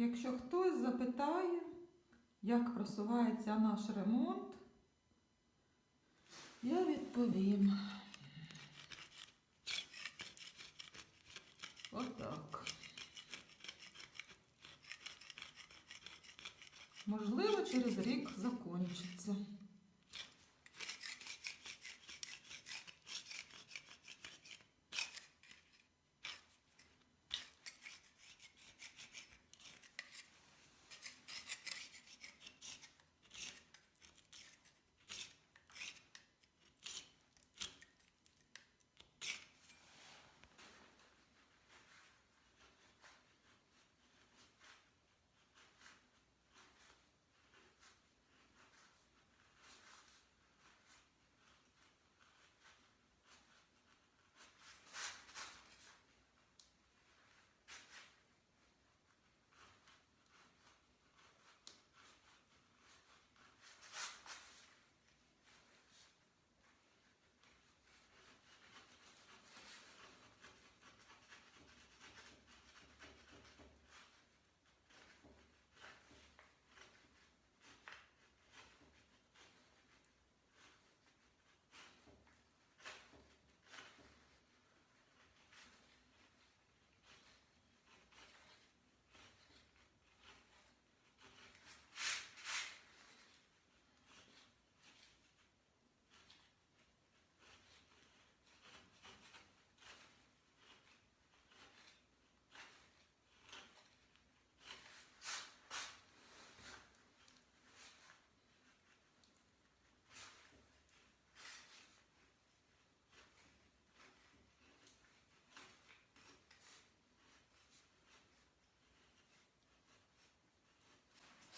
Якщо хтось запитає, як просувається наш ремонт, я відповім. Отак. Можливо, через рік закінчиться.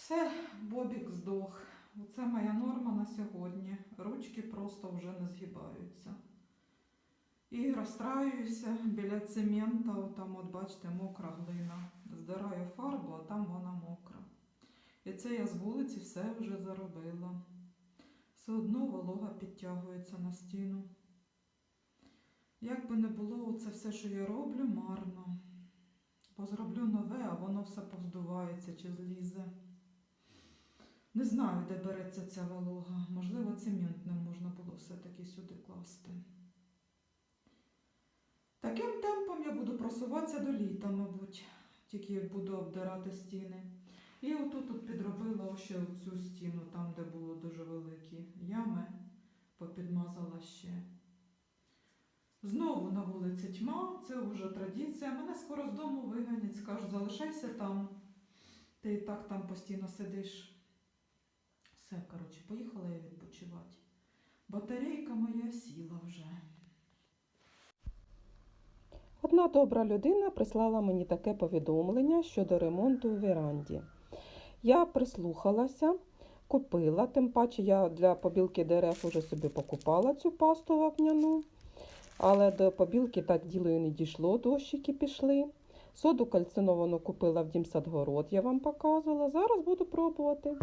Все, Бобік здох. Оце моя норма на сьогодні. Ручки просто вже не згибаються. І розстраююся біля цемента, там, от бачите, мокра глина. Здираю фарбу, а там вона мокра. І це я з вулиці все вже заробила. Все одно волога підтягується на стіну. Як би не було, це все, що я роблю, марно. Бо зроблю нове, а воно все повздувається чи злізе. Не знаю, де береться ця волога. Можливо, цемент не можна було все-таки сюди класти. Таким темпом я буду просуватися до літа, мабуть, тільки буду обдирати стіни. І отут тут підробила ще цю стіну, там, де було дуже великі ями, попідмазала ще. Знову на вулиці тьма, це вже традиція. Мене скоро з дому виганять, скажуть, залишайся там. Ти і так там постійно сидиш. Все, коротше, поїхала я відпочивати. Батарейка моя сіла вже. Одна добра людина прислала мені таке повідомлення щодо ремонту у віранді. Я прислухалася, купила, тим паче я для побілки дерев уже собі покупала цю пасту вапняну, але до побілки так діло і не дійшло, дощики пішли. Соду кальциновану купила в Дімсадгород, я вам показувала. Зараз буду пробувати.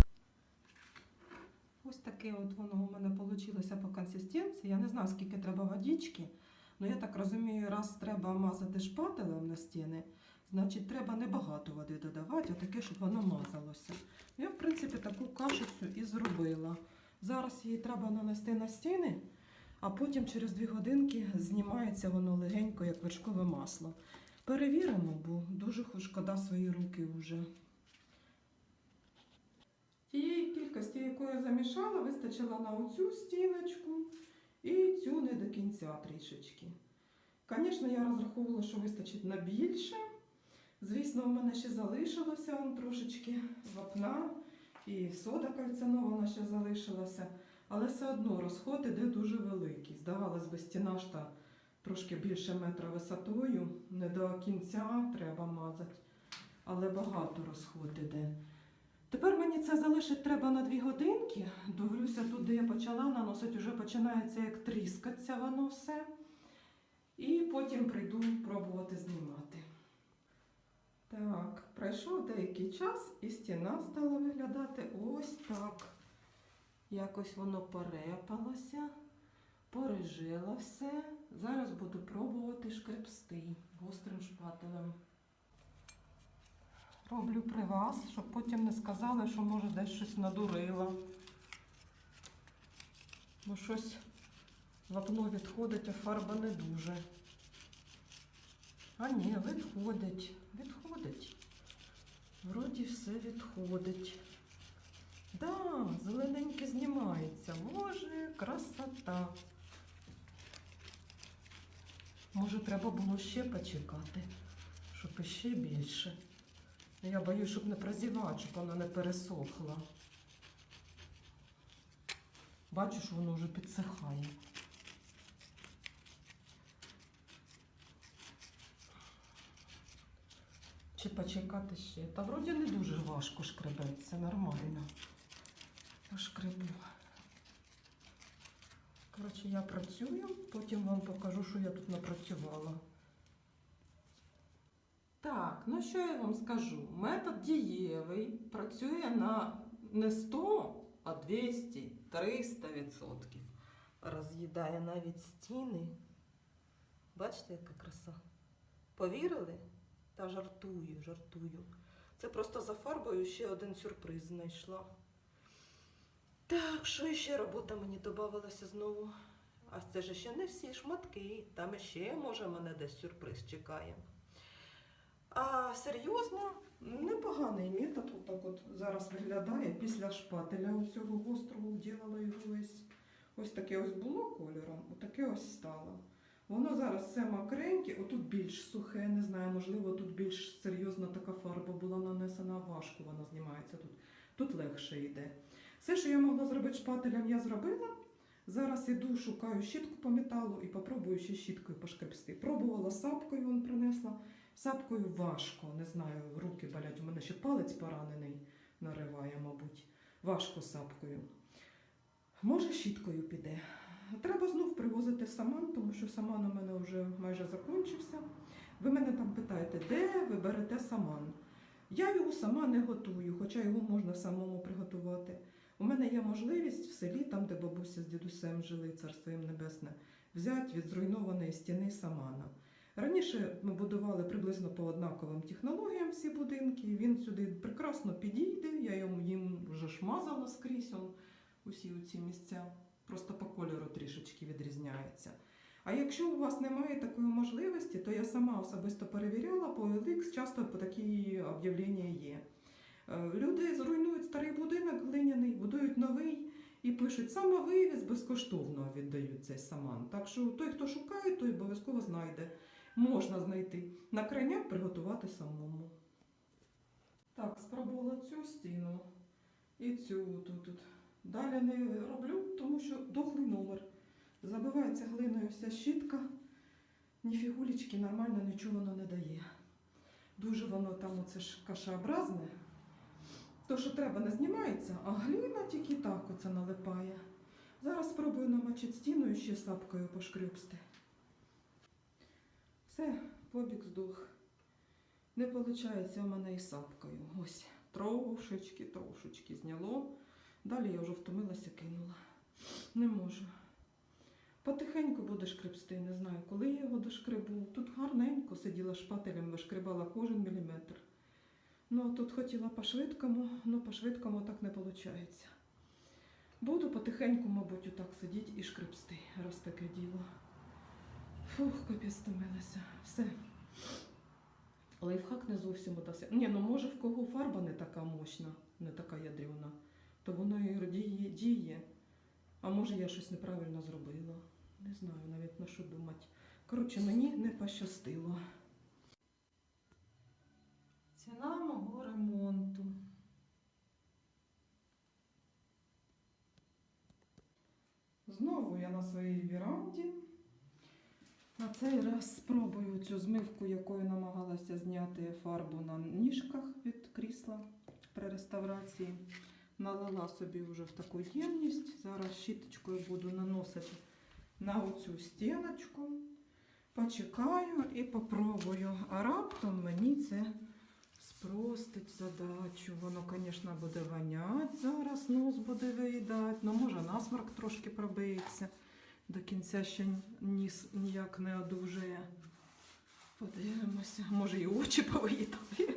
Ось таке от воно у мене вийшло по консистенції. Я не знаю, скільки треба водички. але я так розумію, раз треба мазати шпателем на стіни, значить треба небагато води додавати, а таке, щоб воно мазалося. Я, в принципі, таку кашицю і зробила. Зараз її треба нанести на стіни, а потім через дві годинки знімається воно легенько, як вершкове масло. Перевіримо, бо дуже шкода свої руки вже. Кількості, яку я замішала, вистачило на оцю стіночку і цю не до кінця трішечки. Звісно, я розраховувала, що вистачить на більше. Звісно, у мене ще залишилося он трошечки вапна і сода кальцинована ще залишилася. Але все одно розход іде дуже великий. Здавалось би, стіна ж та трошки більше метра висотою, не до кінця треба мазати, але багато розход іде. Тепер мені це залишить треба на дві годинки. Дивлюся, де я почала наносити, вже починається як тріскатися воно все. І потім прийду пробувати знімати. Так, пройшов деякий час і стіна стала виглядати ось так. Якось воно порепалося, порежило все. Зараз буду пробувати шкребсти гострим шпателем. Роблю при вас, щоб потім не сказали, що може десь щось надурила. Бо щось вапно відходить, а фарба не дуже. А ні, відходить, відходить. Вроді все відходить. Да, зелененьке знімається. Боже, красота. Може, треба було ще почекати, щоб іще більше. Я боюсь, щоб не прозівати, щоб вона не пересохла. Бачу, що воно вже підсихає. Чи почекати ще? Та вроді не дуже важко шкребеться, нормально. Шкребу. Коротше, я працюю, потім вам покажу, що я тут напрацювала. Так, ну що я вам скажу? Метод дієвий працює на не 100, а 200, 300 відсотків. Роз'їдає навіть стіни. Бачите, яка краса? Повірили? Та жартую, жартую. Це просто за фарбою ще один сюрприз знайшла. Так, що ще робота мені додавалася знову? А це ж ще не всі шматки. Там ще, може, мене десь сюрприз чекає. А серйозно, непоганий метод. Отак от зараз виглядає після шпателя оцього гострого вділила його весь. Ось таке ось було кольором, отаке ось стало. Воно зараз все мокреньке, отут більш сухе, не знаю, можливо, тут більш серйозна така фарба була нанесена, важко вона знімається тут. Тут легше йде. Все, що я могла зробити шпателем, я зробила. Зараз іду, шукаю щітку по металу і попробую ще щіткою пошкребсти. Пробувала сапкою, вон принесла. Сапкою важко, не знаю, руки болять. У мене ще палець поранений нариває, мабуть. Важко сапкою. Може, щіткою піде. Треба знов привозити саман, тому що саман у мене вже майже закінчився. Ви мене там питаєте, де ви берете саман? Я його сама не готую, хоча його можна самому приготувати. У мене є можливість в селі, там, де бабуся з дідусем жили, царство їм небесне, взяти від зруйнованої стіни самана. Раніше ми будували приблизно по однаковим технологіям всі будинки. Він сюди прекрасно підійде. Я йому їм вже ж мазала скрізь он, усі ці місця. Просто по кольору трішечки відрізняється. А якщо у вас немає такої можливості, то я сама особисто перевіряла по OLX, часто по такі об'явлення є. Е, Люди зруйнують старий будинок глиняний, будують новий і пишуть самовивіз безкоштовно віддають цей саман. Так що той, хто шукає, той обов'язково знайде. Можна знайти. На крайняк приготувати самому. Так, спробувала цю стіну і цю тут. тут. Далі не роблю, тому що дохлий номер. Забивається глиною вся щітка. Ні фігулечки, нормально нічого воно не дає. Дуже воно там оце ж кашеобразне. То, що треба, не знімається, а глина тільки так оце налипає. Зараз спробую намочити стіну і ще сапкою пошкрюбсти. Все, побіг здох. Не виходить у мене і сапкою. Ось трошечки, трошечки зняло. Далі я вже втомилася, кинула. Не можу. Потихеньку буду шкребсти, не знаю, коли я його дошкребу. Тут гарненько сиділа шпателем, вишкребала кожен міліметр. Ну, а тут хотіла по-швидкому, ну по-швидкому так не виходить. Буду потихеньку, мабуть, отак сидіти і шкребсти, раз таке діло. Фух, капець стомилася. Все. Лайфхак не зовсім удався. Ні, ну може в кого фарба не така мощна, не така ядрена, то воно і діє, діє. А може я щось неправильно зробила. Не знаю навіть на що думати. Коротше, мені не пощастило. Ціна мого ремонту. Знову я на своїй віранді. На цей раз спробую цю змивку, якою намагалася зняти фарбу на ніжках від крісла при реставрації. Налила собі вже в таку ємність. Зараз щіточкою буду наносити на оцю стіночку. Почекаю і попробую. А раптом мені це спростить задачу. Воно, звісно, буде воняти зараз, нос буде виїдати. Ну, може, насморк трошки пробиється. До кінця ще ніс ніяк не одужує. Подивимося, може і очі повиїдає.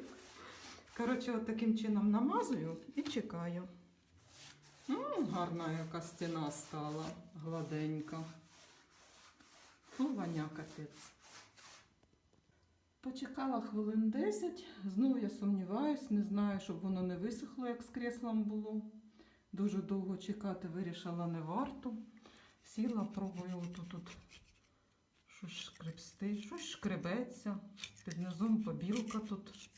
Коротше, от таким чином намазую і чекаю. М, гарна яка стіна стала, гладенька. Ну, воня капець. Почекала хвилин 10. Знову я сумніваюсь, не знаю, щоб воно не висохло, як з креслом було. Дуже довго чекати вирішила не варто. Сіла, пробую отут тут щось шкребсти, щось шкребеться. Під низом побілка тут.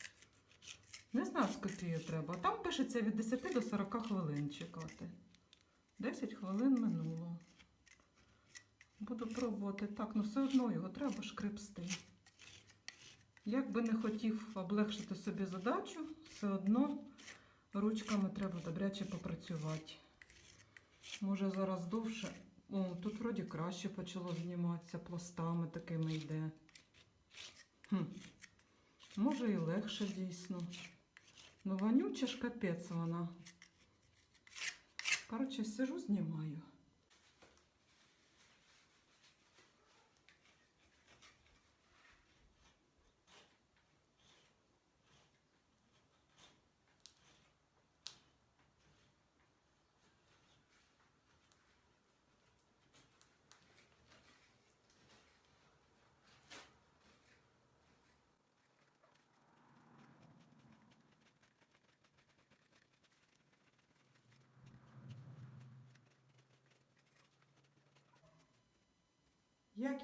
Не знаю, скільки її треба. Там пишеться від 10 до 40 хвилин чекати. 10 хвилин минуло. Буду пробувати так, але все одно його треба шкребсти. Як би не хотів облегшити собі задачу, все одно ручками треба добряче попрацювати. Може зараз довше. О, тут вроді краще почало зніматися, пластами такими йде. Хм. Може і легше дійсно. Ну, вонюча ж капець вона. Коротше, сижу, знімаю.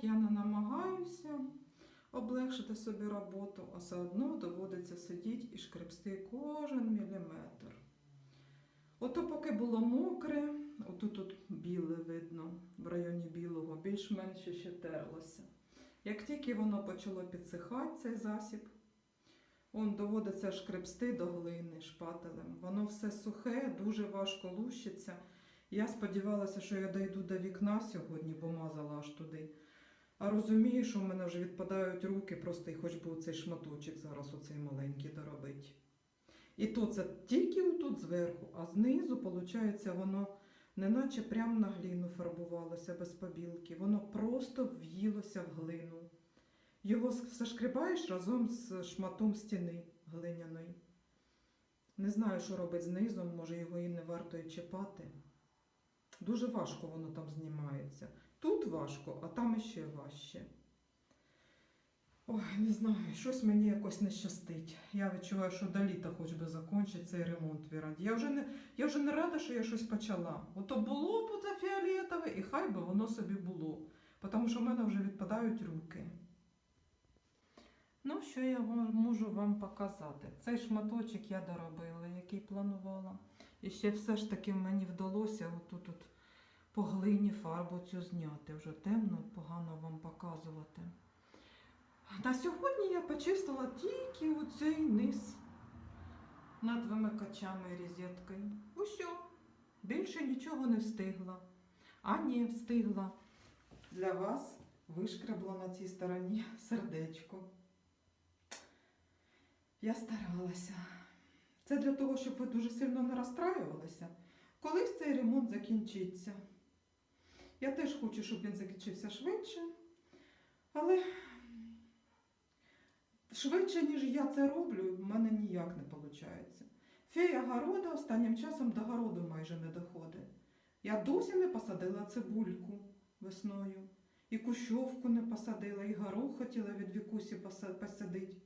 Я не намагаюся облегшити собі роботу, а все одно доводиться сидіти і шкребсти кожен міліметр. Ото поки було мокре, отут тут біле видно, в районі білого, більш-менш ще терлося. Як тільки воно почало підсихати, цей засіб, он доводиться шкребсти до глини шпателем. Воно все сухе, дуже важко лущиться. Я сподівалася, що я дійду до вікна сьогодні, бо мазала аж туди. А розумію, що в мене вже відпадають руки, просто і хоч би оцей шматочок зараз оцей маленький доробить. І то це тільки отут зверху, а знизу, виходить, воно неначе прямо на глину фарбувалося без побілки. Воно просто в'їлося в глину. Його зашкрібаєш разом з шматом стіни глиняної. Не знаю, що робить знизу, може його і не варто і чіпати. Дуже важко воно там знімається. Тут важко, а там іще важче. Ой, не знаю, щось мені якось не щастить. Я відчуваю, що до літа хоч би закінчить цей ремонт в. Я вже не, я вже не рада, що я щось почала. Ото було б це фіолетове, і хай би воно собі було. Тому що в мене вже відпадають руки. Ну, що я можу вам показати? Цей шматочок я доробила, який планувала. І ще все ж таки мені вдалося отут от по фарбу цю зняти. Вже темно, погано вам показувати. На сьогодні я почистила тільки оцей низ над вимикачами і розеткою. Усьо. Більше нічого не встигла. А ні, встигла. Для вас вишкребла на цій стороні сердечко. Я старалася. Це для того, щоб ви дуже сильно не розстраювалися. Колись цей ремонт закінчиться. Я теж хочу, щоб він закінчився швидше. Але швидше, ніж я це роблю, в мене ніяк не виходить. Фея города останнім часом до городу майже не доходить. Я досі не посадила цибульку весною, і кущовку не посадила, і горох хотіла від вікусі посадити.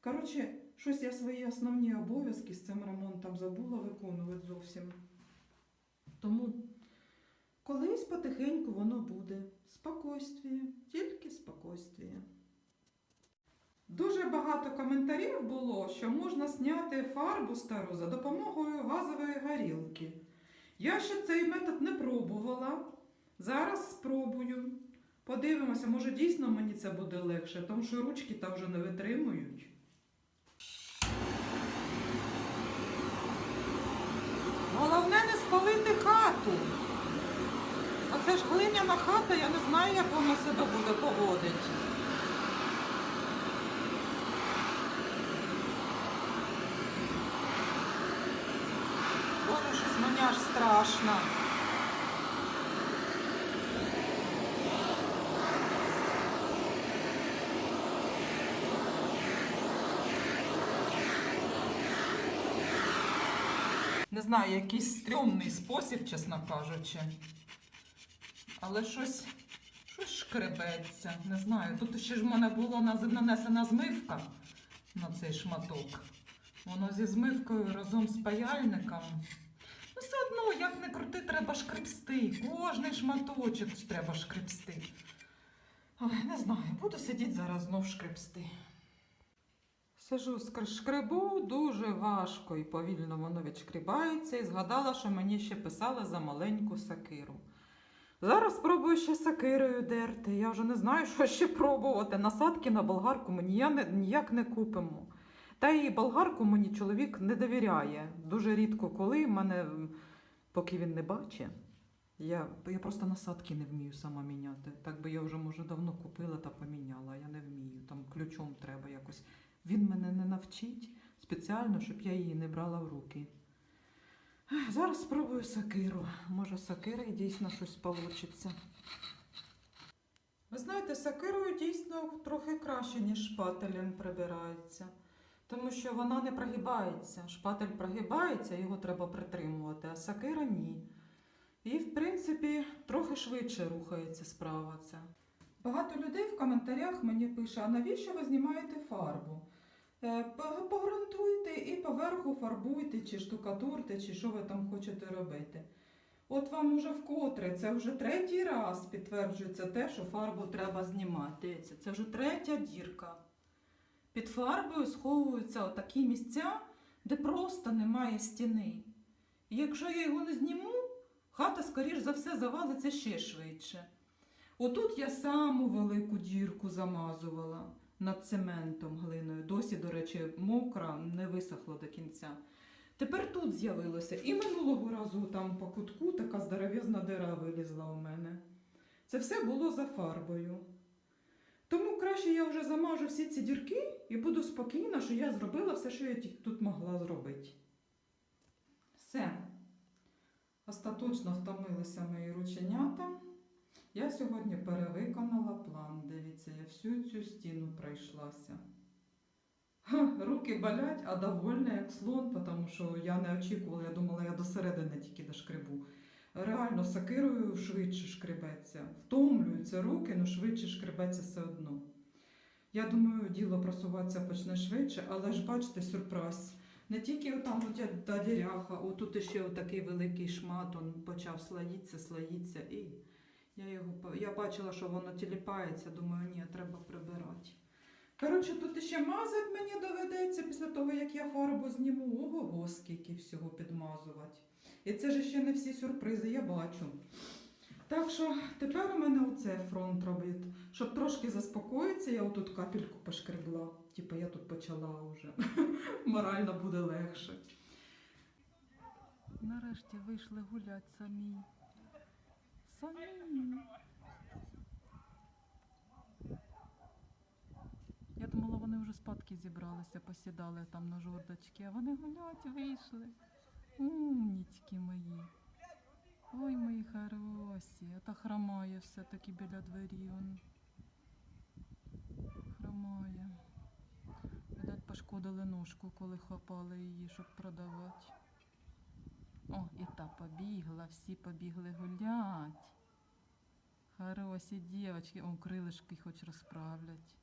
Коротше, щось я свої основні обов'язки з цим ремонтом забула виконувати зовсім. Тому колись потихеньку воно буде. Спокойствіє, тільки спокойствіє. Дуже багато коментарів було, що можна зняти фарбу стару за допомогою газової горілки. Я ще цей метод не пробувала. Зараз спробую. Подивимося, може дійсно мені це буде легше, тому що ручки там вже не витримують. Головне не спалити хату. Оце ж глиняна хата, я не знаю, як воно себе буде поводити. Боже, щось мені аж страшно. Не знаю, якийсь стрьомний спосіб, чесно кажучи. Але щось, щось шкребеться. Не знаю. Тут ще ж в мене була нанесена змивка на цей шматок. Воно зі змивкою разом з паяльником. Ну, все одно, як не крути, треба шкребсти. Кожний шматочок треба шкребсти. Ой, не знаю, буду сидіти зараз знов шкребсти. Сижу, скр- шкребу дуже важко і повільно воно відшкрібається, і згадала, що мені ще писали за маленьку сакиру. Зараз спробую ще сакирою дерти. Я вже не знаю, що ще пробувати. Насадки на болгарку ми ніяк не, купимо. Та і болгарку мені чоловік не довіряє. Дуже рідко коли мене, поки він не бачить. Я, я просто насадки не вмію сама міняти. Так би я вже, може, давно купила та поміняла, я не вмію. Там ключом треба якось. Він мене не навчить спеціально, щоб я її не брала в руки. Зараз спробую сакиру. Може, сакира і дійсно щось вийде. Ви знаєте, сакирою дійсно трохи краще, ніж шпателем прибирається. Тому що вона не прогибається. Шпатель прогибається, його треба притримувати, а сакира ні. І, в принципі, трохи швидше рухається справа ця. Багато людей в коментарях мені пише, а навіщо ви знімаєте фарбу? Е, Погрунтуйте і поверху фарбуйте, чи штукатурте, чи що ви там хочете робити. От вам уже вкотре, це вже третій раз підтверджується те, що фарбу треба знімати. Це вже третя дірка. Під фарбою сховуються отакі місця, де просто немає стіни. І якщо я його не зніму, хата, скоріш за все, завалиться ще швидше. Отут я саму велику дірку замазувала над цементом глиною. Досі, до речі, мокра, не висохла до кінця. Тепер тут з'явилося. І минулого разу там по кутку така здоров'язна дира вилізла у мене. Це все було за фарбою. Тому краще я вже замажу всі ці дірки і буду спокійна, що я зробила все, що я тут могла зробити. Все. Остаточно втомилися мої рученята. Я сьогодні перевиконала план. Дивіться, я всю цю стіну пройшлася. Ха, руки болять, а довольна як слон, тому що я не очікувала, я думала, я до середини тільки дошкребу. Реально, сакирою швидше шкребеться. Втомлюються руки, але швидше шкребеться все одно. Я думаю, діло просуватися почне швидше, але ж бачите, сюрприз. Не тільки там та діряха, отут ще отакий великий шмат, он почав слоїтися, слоїтися, і я його я бачила, що воно тіліпається, думаю, ні, треба прибирати. Коротше, тут ще мазати мені доведеться після того, як я фарбу зніму. Ого, скільки всього підмазувати. І це ж ще не всі сюрпризи, я бачу. Так що тепер у мене оце фронт робить. Щоб трошки заспокоїтися, я отут капельку пошкребла. Типа я тут почала вже. Морально буде легше. Нарешті вийшли гулять самі. Самі. Я думала, вони вже спадки зібралися, посідали там на жордочки, а вони гулять вийшли. Умнічки мої. Ой, мої хороші. А та хромає все-таки біля двері. Он. Хромає. Видать, пошкодили ножку, коли хапали її, щоб продавати. О, і та побігла, всі побігли гулять. Хороші дівчатки, о, крилишки хоч розправлять.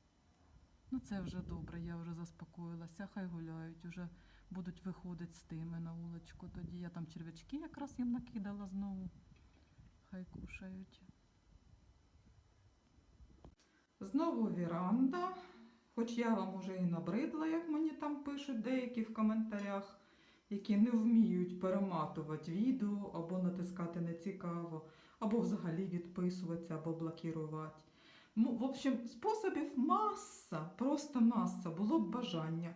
Ну це вже добре, я вже заспокоїлася, хай гуляють, уже будуть виходити з тими на вуличку. Тоді я там червячки якраз їм накидала знову. Хай кушають. Знову віранда. Хоч я вам уже і набридла, як мені там пишуть деякі в коментарях, які не вміють перематувати відео або натискати нецікаво, або взагалі відписуватися, або блокувати. В общем, способів маса, просто маса, було б бажання.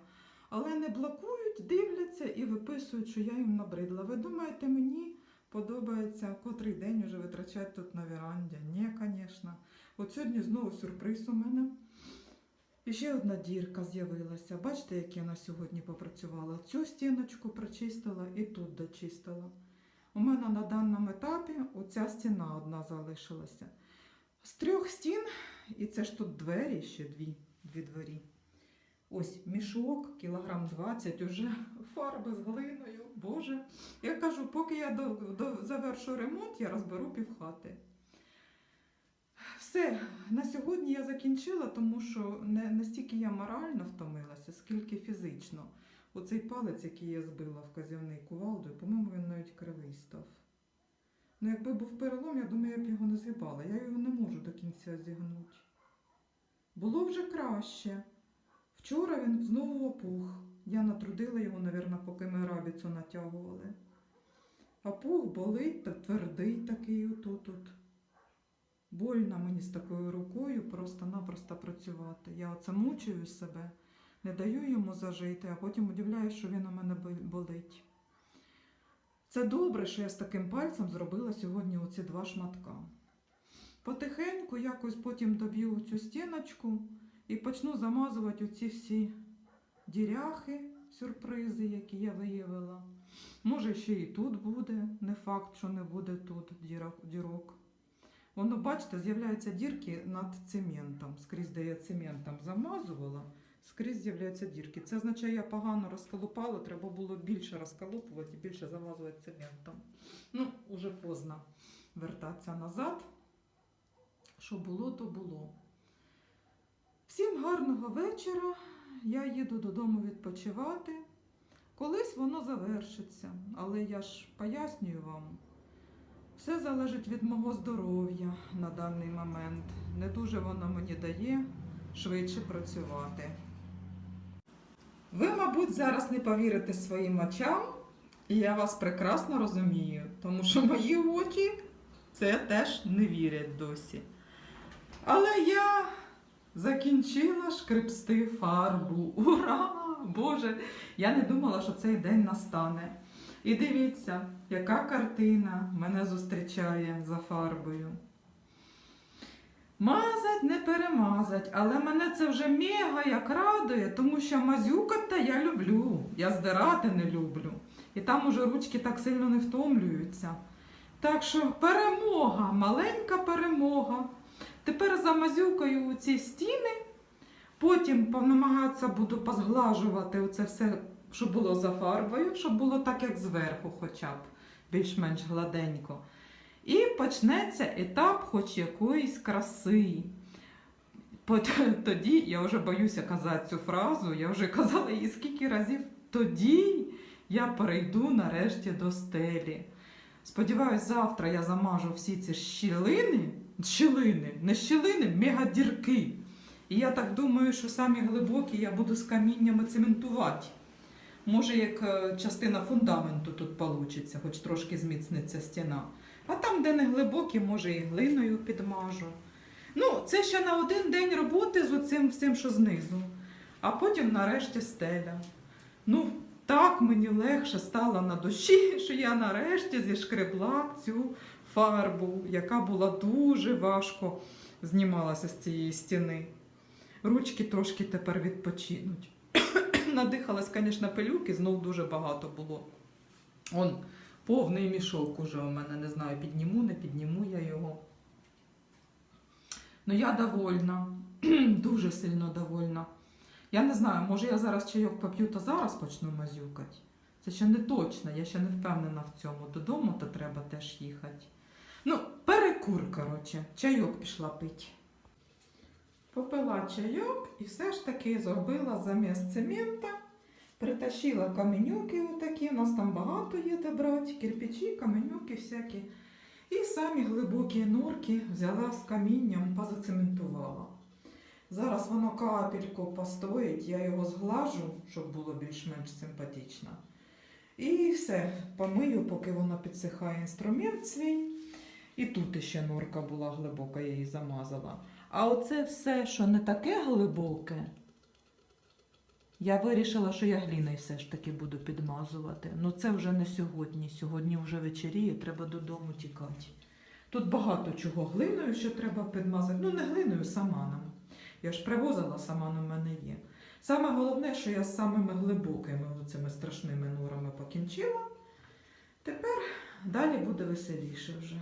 Але не блокують, дивляться і виписують, що я їм набридла. Ви думаєте, мені подобається котрий день уже витрачати тут на віранді? Ні, звісно. От сьогодні знову сюрприз у мене. І ще одна дірка з'явилася. Бачите, як я на сьогодні попрацювала? Цю стіночку прочистила і тут дочистила. У мене на даному етапі оця стіна одна залишилася. З трьох стін, і це ж тут двері, ще дві, дві двері. Ось мішок, кілограм 20 уже фарби з глиною. Боже. Я кажу, поки я до, до, завершу ремонт, я розберу півхати. Все, на сьогодні я закінчила, тому що не настільки я морально втомилася, скільки фізично. Оцей палець, який я збила в казівний кувалдою, по-моєму, він навіть кривий став. Ну, якби був перелом, я думаю, я б його не згибала. Я його не можу до кінця зігнути. Було вже краще. Вчора він знову опух. Я натрудила його, навірно, поки ми рабіцу натягували. А пух болить та твердий такий отут. -от. Больно мені з такою рукою просто-напросто працювати. Я оце мучую себе, не даю йому зажити, а потім удивляюсь, що він у мене болить. Це добре, що я з таким пальцем зробила сьогодні оці два шматка. Потихеньку якось потім доб'ю цю стіночку і почну замазувати оці всі діряхи, сюрпризи, які я виявила. Може, ще і тут буде, не факт, що не буде тут дірок. Воно, бачите, з'являються дірки над цементом. Скрізь, де я цементом замазувала, скрізь з'являються дірки. Це означає, я погано розколупала, треба було більше розколупувати і більше замазувати цементом. Ну, уже поздно вертатися назад. Що було, то було. Всім гарного вечора. Я їду додому відпочивати. Колись воно завершиться, але я ж пояснюю вам. Все залежить від мого здоров'я на даний момент. Не дуже воно мені дає швидше працювати. Ви, мабуть, зараз не повірите своїм очам, і я вас прекрасно розумію, тому що мої очі це теж не вірять досі. Але я закінчила шкребсти фарбу. Ура! Боже! Я не думала, що цей день настане. І дивіться, яка картина мене зустрічає за фарбою. Мазать не перемазать, але мене це вже мега як радує, тому що мазюкати я люблю, я здирати не люблю. І там уже ручки так сильно не втомлюються. Так що перемога, маленька перемога. Тепер замазюкаю ці стіни, потім намагатися буду позглажувати оце все, що було за фарбою, щоб було так, як зверху, хоча б більш-менш гладенько. І почнеться етап хоч якоїсь краси. Тоді я вже боюся казати цю фразу, я вже казала її скільки разів. Тоді я перейду нарешті до стелі. Сподіваюсь, завтра я замажу всі ці щілини, щілини, не щілини, мегадірки. І я так думаю, що самі глибокі я буду з каміннями цементувати. Може, як е, частина фундаменту тут вийде, хоч трошки зміцниться стіна. А там, де не глибокі, може, і глиною підмажу. Ну, це ще на один день роботи з оцим всім, що знизу. А потім нарешті стеля. Ну, так мені легше стало на душі, що я нарешті зішкребла цю фарбу, яка була дуже важко знімалася з цієї стіни. Ручки трошки тепер відпочинуть. Надихалась, звісно, пилюки, знов дуже багато було. Он повний мішок уже у мене, не знаю, підніму, не підніму я його. Ну, я довольна, дуже сильно довольна. Я не знаю, може я зараз чайок поп'ю, то зараз почну мазюкати. Це ще не точно, я ще не впевнена в цьому. Додому то треба теж їхати. Ну, перекур, коротше, чайок пішла пити. Попила чайок і все ж таки зробила замість цемента. Притащила каменюки отакі, у нас там багато є де брати, кирпичі, каменюки всякі. І самі глибокі норки взяла з камінням, позацементувала. Зараз воно капельку постоїть, я його зглажу, щоб було більш-менш симпатично. І все, помию, поки воно підсихає інструмент свій. І тут ще норка була глибока, я її замазала. А оце все, що не таке глибоке, я вирішила, що я гліною все ж таки буду підмазувати. Ну це вже не сьогодні. Сьогодні вже вечеріє, треба додому тікати. Тут багато чого глиною ще треба підмазати. Ну, не глиною, саманом. Я ж привозила саман у мене є. Саме головне, що я з самими глибокими цими страшними норами покінчила. Тепер далі буде веселіше вже.